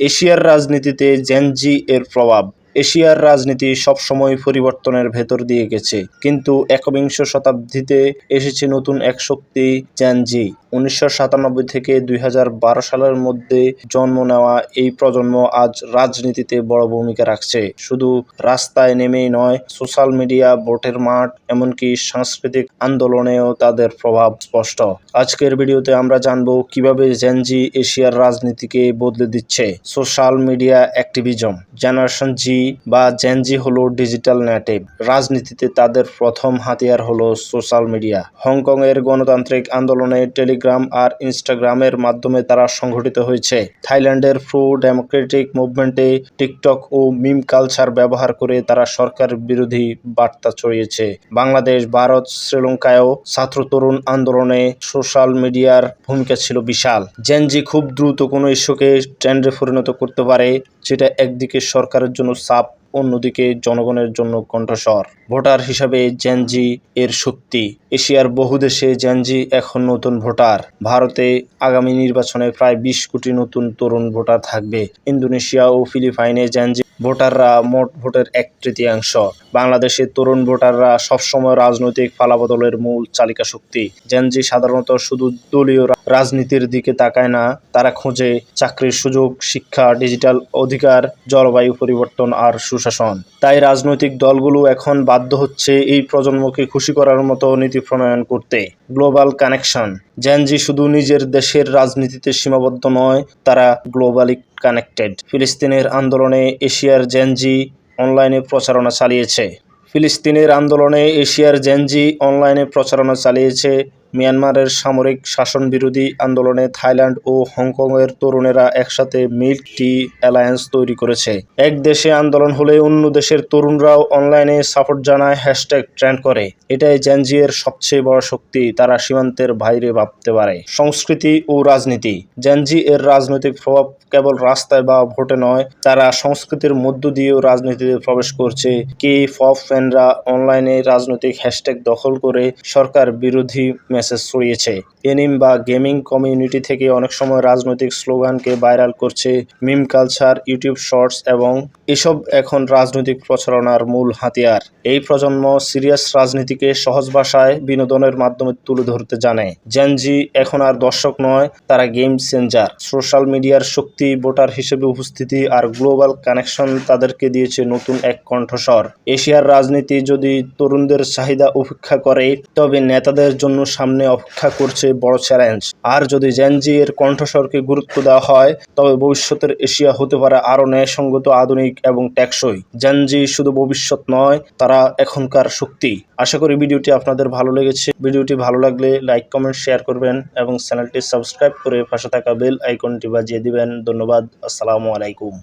এশিয়ার রাজনীতিতে জেনজি এর প্রভাব। এশিয়ার রাজনীতি সবসময় পরিবর্তনের ভেতর দিয়ে গেছে। কিন্তু একবিংশ শতাব্দীতে এসেছে নতুন এক শক্তি জেনজি উনিশশো থেকে দুই হাজার বারো সালের মধ্যে জন্ম নেওয়া এই প্রজন্ম আজ রাজনীতিতে বড় ভূমিকা রাখছে। শুধু রাস্তায় নেমেই নয়, সোশ্যাল মিডিয়া, ভোটের মাঠ, এমনকি সাংস্কৃতিক আন্দোলনেও তাদের প্রভাব স্পষ্ট। আজকের ভিডিওতে আমরা জানব কীভাবে জেনজি এশিয়ার রাজনীতিকে বদলে দিচ্ছে। Social media activism, generation Z বা জেনজি হলো ডিজিটাল নেটিভ রাজনীতিতে তাদের প্রথম হাতিয়ার হলো সোশ্যাল মিডিয়া হংকং এর গণতান্ত্রিক আন্দোলনে টেলিগ্রাম আর ইনস্টাগ্রামের মাধ্যমে তারা সংগঠিত হয়েছে। থাইল্যান্ডের প্রো ডেমোক্রেটিক মুভমেন্টে টিকটক ও মিম কালচার ব্যবহার করে তারা সরকার বিরোধী বার্তা ছড়িয়েছে। বাংলাদেশ, ভারত, শ্রীলঙ্কায়ও ছাত্র তরুণ আন্দোলনে সোশ্যাল মিডিয়ার ভূমিকা ছিল বিশাল। জেনজি খুব দ্রুত কোনো ইস্যুকে ট্রেন্ডে পরিণত করতে পারে, যেটা একদিকে সরকারের জন্য অন্যদিকে জনগণের জন্য কণ্ঠস্বর। ভোটার হিসাবে জেনজি এর শক্তি। এশিয়ার বহু দেশে জেনজি এখন নতুন ভোটার। ভারতে আগামী নির্বাচনে প্রায় বিশ কোটি নতুন তরুণ ভোটার থাকবে। ইন্দোনেশিয়া ও ফিলিপাইনে জেনজি ভোটাররা মোট ভোটের এক তৃতীয়াংশ। বাংলাদেশের তরুণ ভোটাররা সবসময় রাজনৈতিক ফালাবদলের মূল চালিকা শক্তি। জেনজি সাধারণত শুধু দলীয় রাজনীতির দিকে তাকায় না, তারা খোঁজে চাকরির সুযোগ, শিক্ষা, ডিজিটাল অধিকার, জলবায়ু পরিবর্তন আর সুশাসন। তাই রাজনৈতিক দলগুলো এখন বাধ্য হচ্ছে এই প্রজন্মকে খুশি করার মতো নীতি প্রণয়ন করতে। Global connection. জেনজি শুধু নিজের দেশের রাজনীতিতে সীমাবদ্ধ নয়, তারা গ্লোবালি কানেক্টেড। ফিলিস্তিনের আন্দোলনে এশিয়ার জেনজি অনলাইনে প্রচারণা চালিয়েছে। ফিলিস্তিনের আন্দোলনে এশিয়ার জেনজি অনলাইনে প্রচারণা চালিয়েছে মিয়ানমারের সামরিক শাসন বিরোধী আন্দোলনে থাইল্যান্ড ও হংকংয়ের তরুণেরা একসাথে মিল্ক টি অ্যালায়েন্স তৈরি করেছে। এক দেশে আন্দোলন হলে অন্য দেশের তরুণরাও অনলাইনে সাপোর্ট জানায় হ্যাশট্যাগ ট্রেন্ড করে। এটাই জেনজিয়ের সবচেয়ে বড় শক্তি, তারা সীমান্তের বাইরে ভাবতে পারে। সংস্কৃতি ও রাজনীতি। জেনজি এর রাজনৈতিক প্রভাব কেবল রাস্তায় বা ভোটে নয়, তারা সংস্কৃতির মধ্য দিয়েও রাজনীতিতে প্রবেশ করছে। কে ফ্যানরা অনলাইনে রাজনৈতিক হ্যাশট্যাগ দখল করে সরকার বিরোধী মেসেজ ছড়িয়েছে। এনিম বা গেমিং কমিউনিটি থেকে অনেক সময় রাজনৈতিক স্লোগানকে ভাইরাল করছে মিম কালচার ইউটিউব শর্টস এবং এসব এখন রাজনৈতিক প্রচারণার মূল হাতিয়ার। এই প্রজন্ম সিরিয়াস রাজনীতিকে সহজ ভাষায় বিনোদনের মাধ্যমে তুলে ধরতে জানে। জেনজি এখন আর দর্শক নয়, তারা গেম চেঞ্জার সোশ্যাল মিডিয়ার শক্তি ভোটার হিসেবে উপস্থিতি আর গ্লোবাল কানেকশন তাদেরকে দিয়েছে নতুন এক কণ্ঠস্বর। এশিয়ার রাজনীতি যদি তরুণদের চাহিদা উপেক্ষা করে, তবে নেতাদের জন্য সামনে অপেক্ষা করছে বড় চ্যালেঞ্জ। আর যদি জেনজি এর কণ্ঠস্বরকে গুরুত্ব দেওয়া হয়, তবে ভবিষ্যতের এশিয়া হতে পারে আরও ন্যায়সঙ্গত, আধুনিক এবং টেকসই। জেনজি শুধু ভবিষ্যৎ নয়, তারা এখনকার শক্তি। আশা করি ভিডিওটি আপনাদের ভালো লেগেছে। ভিডিওটি ভালো লাগলে লাইক, কমেন্ট, শেয়ার করবেন এবং চ্যানেলটি সাবস্ক্রাইব করে পাশে থাকা বেল আইকনটি বাজিয়ে দিবেন। ধন্যবাদ। আসসালামু আলাইকুম।